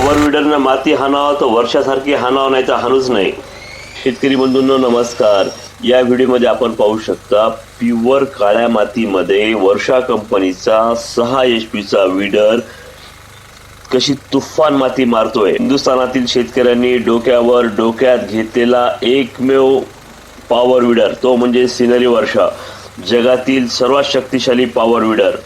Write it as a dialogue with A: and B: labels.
A: शेतकऱ्यांना माती हाणावं तर वर्षासारखी हाणावं नाही तर हाणूच नाही. शेतकरी बंधूंनो नमस्कार. या व्हिडिओमध्ये आपण पाहू शकता प्युअर काळ्या मातीमध्ये वर्षा कंपनीचा सहा एच पीचा विडर कशी तुफान माती मारतोय. हिंदुस्थानातील शेतकऱ्यांनी डोक्यावर डोक्यात घेतलेला एकमेव पॉवर विडर तो म्हणजे सिनरी वर्षा. जगातील सर्वात शक्तिशाली पॉवर विडर